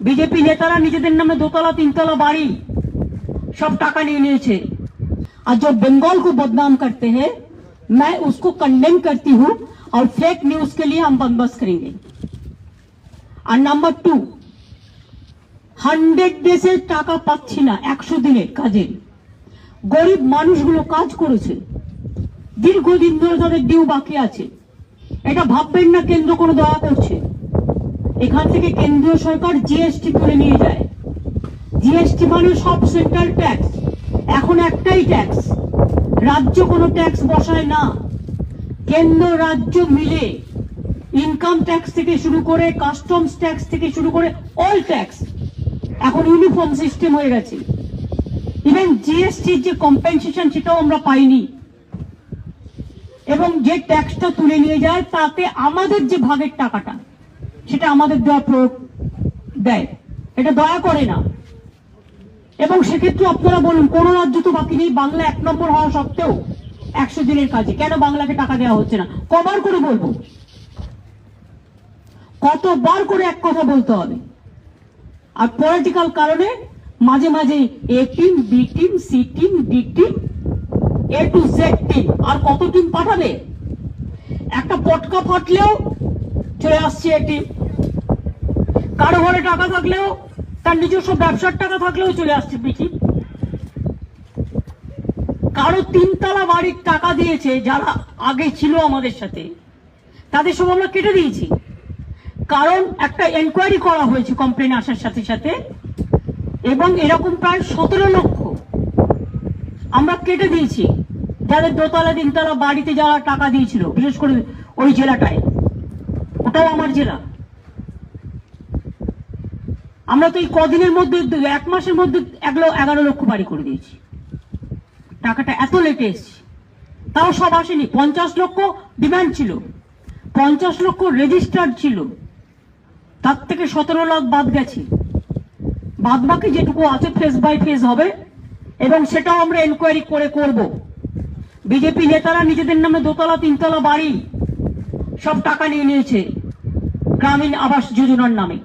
BJP नेतारा নিজেদের নামে দোতলা তিনতলা বাড়ি सब টাকা নিয়ে নিয়েছে और जो बंगाल को बदनाम करते हैं मैं उसको कंडेम करती हूँ और फेक न्यूज के लिए हम बंदोबस्त करेंगे আর নাম্বার টু হান্ড্রেড ডেসের টাকা পাচ্ছি না একশো দিনের কাজে গরিব মানুষগুলো কাজ করেছে দীর্ঘদিন ধরে তাদের ডিউ বাকি আছে এটা ভাববেন না কেন্দ্র কোনো দয়া করছে এখান থেকে কেন্দ্রীয় সরকার জিএসটি করে নিয়ে যায়। জিএসটি মানে সব সেন্ট্রাল ট্যাক্স। এখন একটাই ট্যাক্স। রাজ্য কোনো ট্যাক্স বসায় না। কেন্দ্র, রাজ্য মিলে ইনকাম ট্যাক্স থেকে শুরু করে কাস্টমস ট্যাক্স থেকে শুরু করে অল ট্যাক্স এখন ইউনিফর্ম সিস্টেম হয়ে গেছে। ইভেন জিএসটির যে কম্পেনসেশন সেটাও আমরা পাইনি। এবং যে ট্যাক্সটা তুলে নিয়ে যায়, তাতে আমাদের যে ভাগের টাকাটা সেটা আমাদের দেওয়া প্রয়োগ দেয়। এটা দয়া করে না। এবং সেক্ষেত্রে আপনারা বলুন, কোন রাজ্য তো বাকি নেই, বাংলা এক নম্বর হওয়া সত্ত্বেও একশো দিনের কাজে। কেন বাংলাকে টাকা দেওয়া হচ্ছে না? কবার করে বলব। কতবার করে এক কথা বলতে হবে। আর পলিটিক্যাল কারণে মাঝে মাঝে A team B team C team D team A to Z team আর কত টিম পাঠাবে? একটা পটকা ফাটলেও আসছে এ টিম কারও ঘরে টাকা থাকলেও, তার নিজস্ব ব্যবসার টাকা থাকলেও চলে আসছে পিঠি কারও তিনতলা বাড়ির টাকা দিয়েছে যারা আগে ছিল আমাদের সাথে, তাদের সব আমরা কেটে দিয়েছি। কারণ একটা এনকোয়ারি করা হয়েছে কমপ্লেন আসার সাথে সাথে, এবং এরকম প্রায় সতেরো লক্ষ আমরা কেটে দিয়েছি। যাদের দোতলা, তিনতলা বাড়িতে যারা টাকা দিয়েছিল, বিশেষ করে ওই জেলাটায়। ওটাও আমার জেলা। আমরা তো এই কদিনের মধ্যে, এক মাসের মধ্যে এগারো লক্ষ বাড়ি করে দিয়েছি। টাকাটা এত লেটে এসছে। তাও সব আসেনি। পঞ্চাশ লক্ষ ডিমান্ড ছিল। পঞ্চাশ লক্ষ রেজিস্টার্ড ছিল। তার থেকে সতেরো লাখ বাদ গেছে। বাদ বাকি যেটুকু আছে ফেস বাই ফেস হবে, এবং সেটাও আমরা এনকোয়ারি করে করব। বিজেপি নেতারা নিজেদের নামে দোতলা, তিনতলা বাড়ি সব টাকা নিয়ে নিয়েছে। গ্রামীণ আবাস যোজনার নামে।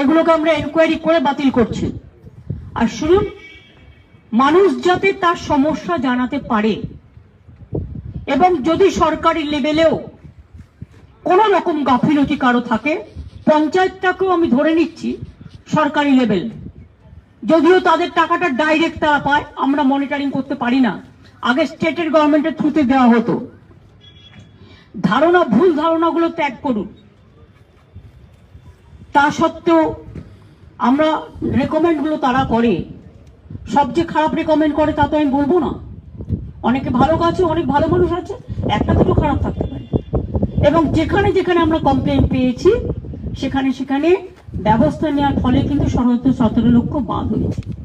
এগুলোকে আমরা এনকোয়ারি করে বাতিল করছি। আর শুনুন, মানুষ যাতে তার সমস্যা জানাতে পারে এবং যদি সরকারি লেভেলেও কোন রকম গাফিলতি কারও থাকে, পঞ্চায়েতটাকেও আমি ধরে নিচ্ছি সরকারি লেভেল। যদিও তাদের টাকাটা ডাইরেক্ট তারা পায়, আমরা মনিটরিং করতে পারি না। আগে স্টেটের গভর্নমেন্টের থ্রুতে দেওয়া হতো। ধারণা, ভুল ধারণাগুলো ত্যাগ করুন। তা সত্ত্বেও আমরা রেকমেন্ডগুলো তারা করে। সবচেয়ে খারাপ রেকমেন্ড করে তা তো আমি বলব না। অনেকে ভালো আছে, অনেক ভালো মানুষ আছে, একটা দুটো খারাপ থাকতে পারে। এবং যেখানে যেখানে আমরা কমপ্লেন পেয়েছি, সেখানে সেখানে ব্যবস্থা নেওয়ার ফলে কিন্তু সর্বোচ্চ সতেরো লক্ষ বাদ হয়েছে।